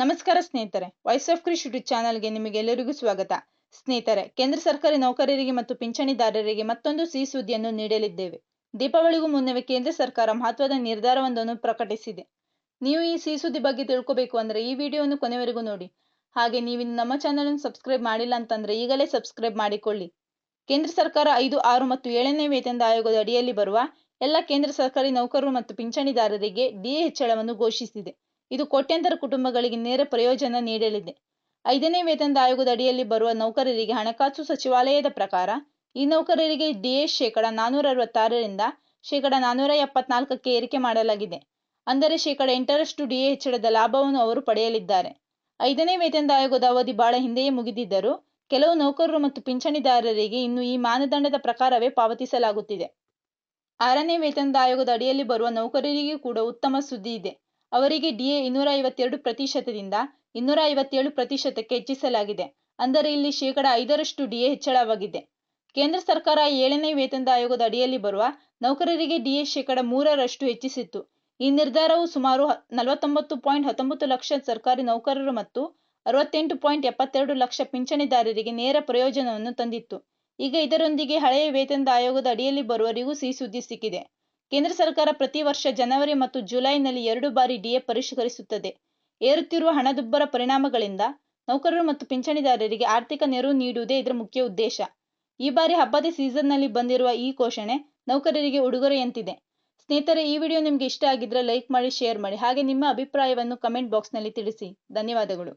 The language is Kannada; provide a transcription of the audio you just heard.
ನಮಸ್ಕಾರ ಸ್ನೇಹಿತರೆ ವಾಯ್ಸ್ ಆಫ್ ಕ್ರಿಶ್ ಯೂಟ್ಯೂಬ್ ಚಾನಲ್ಗೆ ನಿಮಗೆಲ್ಲರಿಗೂ ಸ್ವಾಗತ. ಸ್ನೇಹಿತರೆ, ಕೇಂದ್ರ ಸರ್ಕಾರಿ ನೌಕರರಿಗೆ ಮತ್ತು ಪಿಂಚಣಿದಾರರಿಗೆ ಮತ್ತೊಂದು ಸಿಹಿ ಸುದ್ದಿಯನ್ನು ನೀಡಲಿದ್ದೇವೆ. ದೀಪಾವಳಿಗೂ ಮುನ್ನವೇ ಕೇಂದ್ರ ಸರ್ಕಾರ ಮಹತ್ವದ ನಿರ್ಧಾರವೊಂದನ್ನು ಪ್ರಕಟಿಸಿದೆ. ನೀವು ಈ ಸಿಹಿ ಸುದ್ದಿ ಬಗ್ಗೆ ತಿಳ್ಕೋಬೇಕು ಅಂದರೆ ಈ ವಿಡಿಯೋವನ್ನು ಕೊನೆವರೆಗೂ ನೋಡಿ. ಹಾಗೆ ನೀವು ನಮ್ಮ ಚಾನಲ್ ಸಬ್ಸ್ಕ್ರೈಬ್ ಮಾಡಿಲ್ಲ ಅಂತಂದ್ರೆ ಈಗಲೇ ಸಬ್ಸ್ಕ್ರೈಬ್ ಮಾಡಿಕೊಳ್ಳಿ. ಕೇಂದ್ರ ಸರ್ಕಾರ ಐದು, ಆರು ಮತ್ತು ಏಳನೇ ವೇತನದ ಆಯೋಗದ ಅಡಿಯಲ್ಲಿ ಬರುವ ಎಲ್ಲ ಕೇಂದ್ರ ಸರ್ಕಾರಿ ನೌಕರರು ಮತ್ತು ಪಿಂಚಣಿದಾರರಿಗೆ ಡಿಎ ಹೆಚ್ಚಳವನ್ನು ಘೋಷಿಸಿದೆ. ಇದು ಕೋಟ್ಯಂತರ ಕುಟುಂಬಗಳಿಗೆ ನೇರ ಪ್ರಯೋಜನ ನೀಡಲಿದೆ. ಐದನೇ ವೇತನದ ಆಯೋಗದ ಅಡಿಯಲ್ಲಿ ಬರುವ ನೌಕರರಿಗೆ ಹಣಕಾಸು ಸಚಿವಾಲಯದ ಪ್ರಕಾರ, ಈ ನೌಕರರಿಗೆ ಡಿಎ ಶೇಕಡ ನಾನೂರ ಅರವತ್ತಾರರಿಂದ ಶೇಕಡ ನಾನೂರ ಎಪ್ಪತ್ನಾಲ್ಕಕ್ಕೆ ಏರಿಕೆ ಮಾಡಲಾಗಿದೆ. ಅಂದರೆ ಶೇಕಡ ಎಂಟರಷ್ಟು ಡಿಎ ಹೆಚ್ಚಳದ ಲಾಭವನ್ನು ಅವರು ಪಡೆಯಲಿದ್ದಾರೆ. ಐದನೇ ವೇತನದ ಆಯೋಗದ ಅವಧಿ ಬಹಳ ಹಿಂದೆಯೇ ಮುಗಿದಿದ್ದರೂ ಕೆಲವು ನೌಕರರು ಮತ್ತು ಪಿಂಚಣಿದಾರರಿಗೆ ಇನ್ನು ಈ ಮಾನದಂಡದ ಪ್ರಕಾರವೇ ಪಾವತಿಸಲಾಗುತ್ತಿದೆ. ಆರನೇ ವೇತನದ ಆಯೋಗದ ಅಡಿಯಲ್ಲಿ ಬರುವ ನೌಕರರಿಗೂ ಕೂಡ ಉತ್ತಮ ಸುದ್ದಿ ಇದೆ. ಅವರಿಗೆ ಡಿಎ ಇನ್ನೂರ ಐವತ್ತೆರಡು ಪ್ರತಿಶತದಿಂದ ಇನ್ನೂರ ಐವತ್ತೇಳು ಪ್ರತಿಶತಕ್ಕೆ ಹೆಚ್ಚಿಸಲಾಗಿದೆ. ಅಂದರೆ ಇಲ್ಲಿ ಶೇಕಡ ಐದರಷ್ಟು ಡಿಎ ಹೆಚ್ಚಳವಾಗಿದೆ. ಕೇಂದ್ರ ಸರ್ಕಾರ ಏಳನೇ ವೇತನದ ಆಯೋಗದ ಅಡಿಯಲ್ಲಿ ಬರುವ ನೌಕರರಿಗೆ ಡಿಎ ಶೇಕಡ ಮೂರರಷ್ಟು ಹೆಚ್ಚಿಸಿತ್ತು. ಈ ನಿರ್ಧಾರವು ಸುಮಾರು ನಲವತ್ತೊಂಬತ್ತು ಪಾಯಿಂಟ್ ಹತ್ತೊಂಬತ್ತು ಲಕ್ಷ ಸರ್ಕಾರಿ ನೌಕರರು ಮತ್ತು ಅರವತ್ತೆಂಟು ಪಾಯಿಂಟ್ ಎಪ್ಪತ್ತೆರಡು ಲಕ್ಷ ಪಿಂಚಣಿದಾರರಿಗೆ ನೇರ ಪ್ರಯೋಜನವನ್ನು ತಂದಿತ್ತು. ಈಗ ಇದರೊಂದಿಗೆ ಹಳೆಯ ವೇತನದ ಆಯೋಗದ ಅಡಿಯಲ್ಲಿ ಬರುವವರಿಗೂ ಸಿಹಿ ಸುದ್ದಿ ಸಿಕ್ಕಿದೆ. ಕೇಂದ್ರ ಸರ್ಕಾರ ಪ್ರತಿ ವರ್ಷ ಜನವರಿ ಮತ್ತು ಜುಲೈನಲ್ಲಿ ಎರಡು ಬಾರಿ ಡಿಎ ಪರಿಷ್ಕರಿಸುತ್ತದೆ. ಏರುತ್ತಿರುವ ಹಣದುಬ್ಬರ ಪರಿಣಾಮಗಳಿಂದ ನೌಕರರು ಮತ್ತು ಪಿಂಚಣಿದಾರರಿಗೆ ಆರ್ಥಿಕ ನೆರವು ನೀಡುವುದೇ ಇದರ ಮುಖ್ಯ ಉದ್ದೇಶ. ಈ ಬಾರಿ ಹಬ್ಬದ ಸೀಸನ್ನಲ್ಲಿ ಬಂದಿರುವ ಈ ಘೋಷಣೆ ನೌಕರರಿಗೆ ಉಡುಗೊರೆಯಂತಿದೆ ಸ್ನೇಹಿತರೆ, ಈ ವಿಡಿಯೋ ನಿಮಗೆ ಇಷ್ಟ ಆಗಿದ್ರೆ ಲೈಕ್ ಮಾಡಿ, ಶೇರ್ ಮಾಡಿ. ಹಾಗೆ ನಿಮ್ಮ ಅಭಿಪ್ರಾಯವನ್ನು ಕಮೆಂಟ್ ಬಾಕ್ಸ್ನಲ್ಲಿ ತಿಳಿಸಿ. ಧನ್ಯವಾದಗಳು.